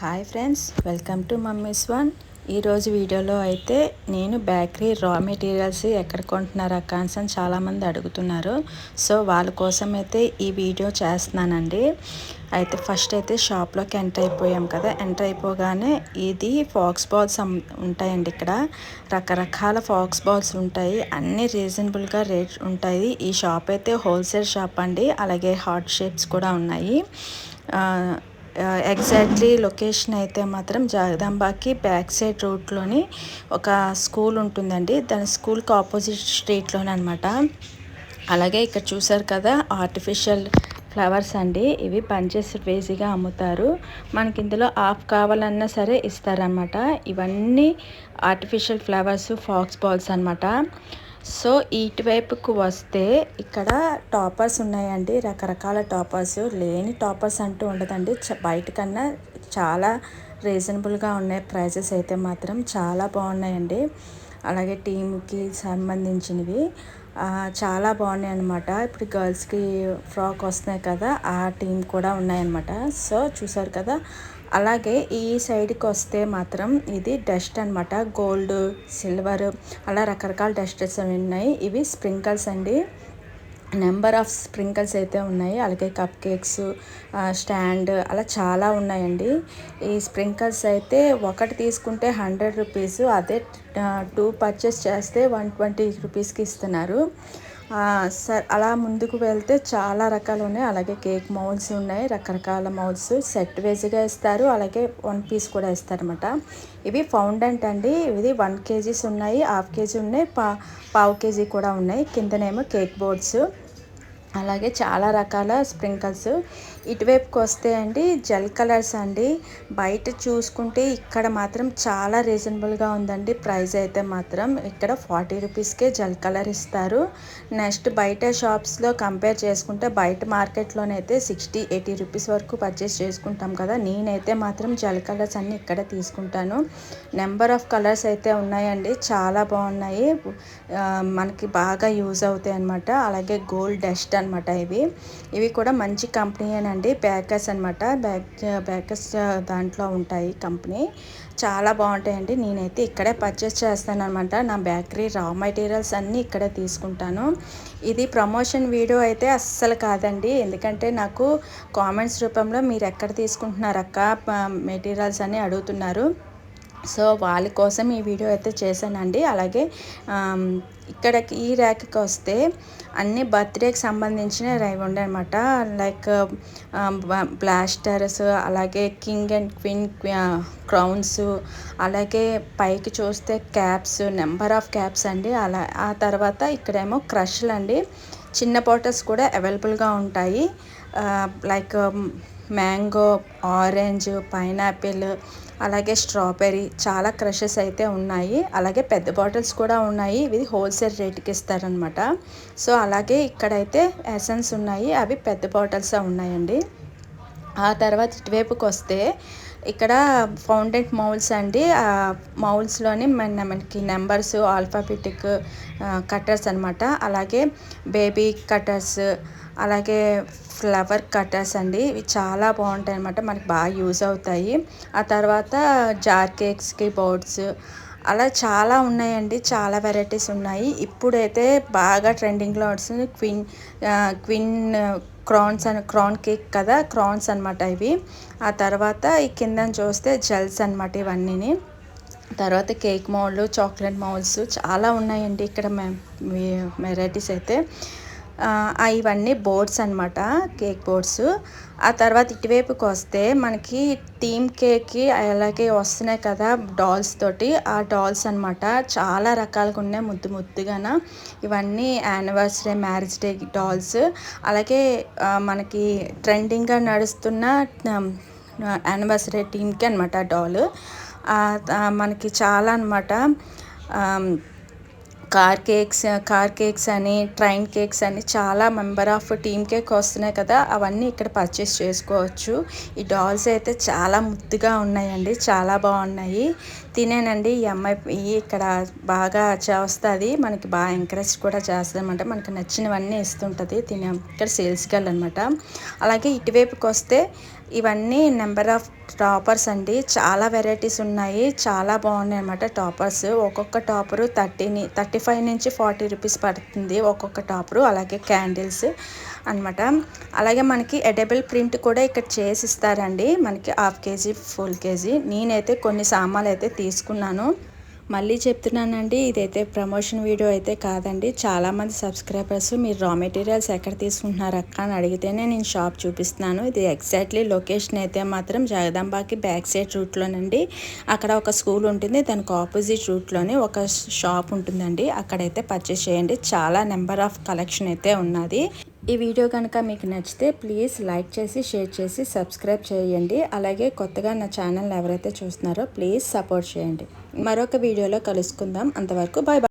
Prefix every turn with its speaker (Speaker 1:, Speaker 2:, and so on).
Speaker 1: Hi friends welcome to mummy's one. ఈరోజు వీడియోలో అయితే నేను బేకరీ రా మెటీరియల్స్ ఎక్కడ కొంటున్నారు అక్క అని చాలామంది అడుగుతున్నారు. సో వాళ్ళ కోసం అయితే ఈ వీడియో చేస్తున్నానండి. అయితే ఫస్ట్ అయితే షాప్లోకి ఎంటర్ అయిపోయాం కదా. ఎంటర్ అయిపోగానే ఇది ఫాక్స్ బాల్స్ ఉంటాయండి ఇక్కడ. రకరకాల ఫాక్స్ బాల్స్ ఉంటాయి. అన్నీ రీజనబుల్గా రేట్ ఉంటాయి. ఈ షాప్ అయితే హోల్సేల్ షాప్ అండి. అలాగే హార్ట్ షేప్స్ కూడా ఉన్నాయి. ఎగ్జాక్ట్లీ లొకేషన్ అయితే మాత్రం జగదాంబాకి బ్యాక్ సైడ్ రోడ్లోని ఒక స్కూల్ ఉంటుందండి. దాని స్కూల్కి ఆపోజిట్ స్ట్రీట్లోనే అనమాట అలాగే ఇక్కడ చూసారు కదా ఆర్టిఫిషియల్ ఫ్లవర్స్ అండి. ఇవి పంచెస్ వేసిగా అమ్ముతారు. మనకి ఇందులో ఆఫ్ కావాలన్నా సరే ఇస్తారనమాట ఇవన్నీ ఆర్టిఫిషియల్ ఫ్లవర్స్ ఫాక్స్ బాల్స్ అనమాట సో ఇటువైపుకు వస్తే ఇక్కడ టాపర్స్ ఉన్నాయండి. రకరకాల టాపర్స్. లేని టాపర్స్ అంటూ ఉండదండి. బయట కన్నా చాలా రీజనబుల్గా ఉన్నాయి ప్రైజెస్ అయితే మాత్రం చాలా బాగున్నాయండి. అలాగే టీమ్కి సంబంధించినవి. చాలా బాగున్నాయి అనమాట ఇప్పుడు గర్ల్స్కి ఫ్రాక్ వస్తున్నాయి కదా ఆ టీం కూడా ఉన్నాయన్నమాట. సో చూసారు కదా అలాగే ఈ సైడ్కి వస్తే మాత్రం ఇది డస్ట్ అనమాట గోల్డ్ సిల్వర్ అలా రకరకాల డస్టెస్ ఉన్నాయి. ఇవి స్ప్రింకల్స్ అండి. నెంబర్ ఆఫ్ స్ప్రింకల్స్ అయితే ఉన్నాయి. అలాగే కప్ కేక్స్ స్టాండ్ అలా చాలా ఉన్నాయండి. ఈ స్ప్రింకల్స్ అయితే ఒకటి తీసుకుంటే హండ్రెడ్ రూపీస్ అదే టూ పర్చేస్ చేస్తే వన్ ట్వంటీ రూపీస్కి ఇస్తున్నారు. సార్ అలా ముందుకు వెళ్తే చాలా రకాలు ఉన్నాయి. అలాగే కేక్ మౌల్స్ ఉన్నాయి. రకరకాల మౌల్స్ సెట్ వేజ్గా ఇస్తారు. అలాగే వన్ పీస్ కూడా ఇస్తారనమాట ఇవి ఫౌండెంట్ అండి. ఇది వన్ కేజీస్ ఉన్నాయి హాఫ్ కేజీ ఉన్నాయి పా పావు కేజీ కూడా ఉన్నాయి. కిందనేమో కేక్ బోర్డ్స్. అలాగే చాలా రకాల స్ప్రింకల్స్. ఇటువైపుకి వస్తే అండి జెల్ కలర్స్ అండి. బయట చూసుకుంటే ఇక్కడ మాత్రం చాలా రీజనబుల్గా ఉందండి. ప్రైస్ అయితే మాత్రం ఇక్కడ ఫార్టీ రూపీస్కే జెల్ కలర్ ఇస్తారు. నెక్స్ట్ బయట షాప్స్లో కంపేర్ చేసుకుంటే బయట మార్కెట్లోనైతే సిక్స్టీ ఎయిటీ రూపీస్ వరకు పర్చేస్ చేసుకుంటాం కదా. నేనైతే మాత్రం జెల్ కలర్స్ అన్నీ ఇక్కడ తీసుకుంటాను. నెంబర్ ఆఫ్ కలర్స్ అయితే ఉన్నాయండి. చాలా బాగున్నాయి. మనకి బాగా యూజ్ అవుతాయి అనమాట అలాగే గోల్డ్ డస్ట్ అనమాట ఇవి. ఇవి కూడా మంచి కంపెనీ అండి బ్యాకర్స్ అనమాట బ్యాక్ బ్యాకర్స్ దాంట్లో ఉంటాయి కంపెనీ. చాలా బాగుంటాయండి. నేనైతే ఇక్కడే పర్చేస్ చేస్తాను అనమాట నా బేకరీ రా మెటీరియల్స్ అన్నీ ఇక్కడే తీసుకుంటాను. ఇది ప్రమోషన్ వీడియో అయితే అస్సలు కాదండి. ఎందుకంటే నాకు కామెంట్స్ రూపంలో మీరు ఎక్కడ తీసుకుంటున్నారు అక్క? మెటీరియల్స్ అని అడుగుతున్నారు. సో వాళ్ళ కోసం ఈ వీడియో అయితే చేశానండి. అలాగే ఇక్కడకి ఈ ర్యాక్కి వస్తే అన్ని బర్త్డేకి సంబంధించిన రైవ్ అనమాట లైక్ బ్లాస్టర్స్ అలాగే కింగ్ అండ్ క్వీన్ క్రౌన్స్ అలాగే పైకి చూస్తే క్యాప్స్ నెంబర్ ఆఫ్ క్యాప్స్ అండి. అలా ఆ తర్వాత ఇక్కడేమో క్రష్లు అండి. చిన్న బాటిల్స్ కూడా అవైలబుల్గా ఉంటాయి. లైక్ మ్యాంగో ఆరెంజ్ పైనాపిల్ అలాగే స్ట్రాబెర్రీ చాలా క్రషెస్ అయితే ఉన్నాయి. అలాగే పెద్ద బాటిల్స్ కూడా ఉన్నాయి. ఇవి హోల్సేల్ రేట్కి ఇస్తారనమాట సో అలాగే ఇక్కడైతే ఎసెన్స్ ఉన్నాయి. అవి పెద్ద బాటిల్స్ ఉన్నాయండి. ఆ తర్వాత ఇటువైపుకి వస్తే ఇక్కడ ఫౌండెంట్ మౌల్స్ అండి. ఆ మౌల్స్లోని మన మనకి నెంబర్స్ ఆల్ఫాబెటిక్ కట్టర్స్ అనమాట అలాగే బేబీ కట్టర్స్ అలాగే ఫ్లవర్ కట్టర్స్ అండి. ఇవి చాలా బాగుంటాయి అనమాట మనకి బాగా యూజ్ అవుతాయి. ఆ తర్వాత జార్ కేక్స్కి బోర్డ్స్ అలా చాలా ఉన్నాయండి. చాలా వెరైటీస్ ఉన్నాయి. ఇప్పుడైతే బాగా ట్రెండింగ్లో వస్తుంది క్విన్ క్విన్ క్రాన్స్ అని క్రాన్ కేక్ కదా క్రాన్స్ అనమాట ఇవి. ఆ తర్వాత ఈ కింద చూస్తే జెల్స్ అనమాట ఇవన్నీని. తర్వాత కేక్ మౌల్డ్ చాక్లెట్ మౌల్స్ చాలా ఉన్నాయండి ఇక్కడ వెరైటీస్ అయితే. ఇవన్నీ బోర్డ్స్ అనమాట కేక్ బోర్డ్స్. ఆ తర్వాత ఇటువైపుకి వస్తే మనకి థీమ్ కేక్కి అలాగే వస్తున్నాయి కదా డాల్స్ తోటి. ఆ డాల్స్ అనమాట చాలా రకాలుగా ఉన్నాయి ముద్దు ముద్దుగాన. ఇవన్నీ యానివర్సరీ మ్యారేజ్ డే డాల్స్. అలాగే మనకి ట్రెండింగ్గా నడుస్తున్న యానివర్సరీ టీమ్కి అనమాట డాల్. మనకి చాలా అనమాట కార్ కేక్స్ కార్ కేక్స్ అని ట్రైన్ కేక్స్ అని చాలా మెంబర్ ఆఫ్ టీమ్ కేక్ వస్తున్నాయి కదా అవన్నీ ఇక్కడ పర్చేస్ చేసుకోవచ్చు. ఈ డాల్స్ అయితే చాలా ముద్దుగా ఉన్నాయండి చాలా బాగున్నాయి. తినేనండి ఈ అమ్మాయి ఇక్కడ బాగా చేస్తుంది మనకి బాగా ఎంకరేజ్ కూడా చేస్తుంది అనమాట మనకి నచ్చినవన్నీ ఇస్తుంటుంది తినే ఇక్కడ సేల్స్ గర్ల్ అనమాట అలాగే ఇటువైపుకి వస్తే ఇవన్నీ నెంబర్ ఆఫ్ టాపర్స్ అండి. చాలా వెరైటీస్ ఉన్నాయి. చాలా బాగున్నాయి అనమాట టాపర్స్. ఒక్కొక్క టాపరు థర్టీని థర్టీ ఫైవ్ నుంచి ఫార్టీ రూపీస్ పడుతుంది ఒక్కొక్క టాపరు. అలాగే క్యాండిల్స్ అనమాట అలాగే మనకి ఎడబుల్ ప్రింట్ కూడా ఇక్కడ చేసి ఇస్తారండి. మనకి హాఫ్ కేజీ ఫుల్ కేజీ. నేనైతే కొన్ని సామాన్లు అయితే తీసుకున్నాను. మళ్ళీ చెప్తున్నానండి ఇదైతే ప్రమోషన్ వీడియో అయితే కాదండి. చాలామంది సబ్స్క్రైబర్స్ మీరు రా మెటీరియల్స్ ఎక్కడ తీసుకుంటున్నారు అక్క అని అడిగితేనే నేను షాప్ చూపిస్తున్నాను. ఇది ఎగ్జాక్ట్లీ లొకేషన్ అయితే మాత్రం జగదాంబాకి బ్యాక్ సైడ్ రూట్లోనండి అక్కడ ఒక స్కూల్ ఉంటుంది దానికి ఆపోజిట్ రూట్లోనే ఒక షాప్ ఉంటుందండి. అక్కడైతే పర్చేస్ చేయండి. చాలా నెంబర్ ఆఫ్ కలెక్షన్ అయితే ఉన్నది. ఈ వీడియో కనుక మీకు నచ్చితే ప్లీజ్ లైక్ చేసి షేర్ చేసి సబ్స్క్రైబ్ చేయండి. అలాగే కొత్తగా నా ఛానల్ ఎవరైతే చూస్తున్నారో ప్లీజ్ సపోర్ట్ చేయండి. మరొక వీడియోలో కలుసుకుందాం. అంతవరకు బాయ్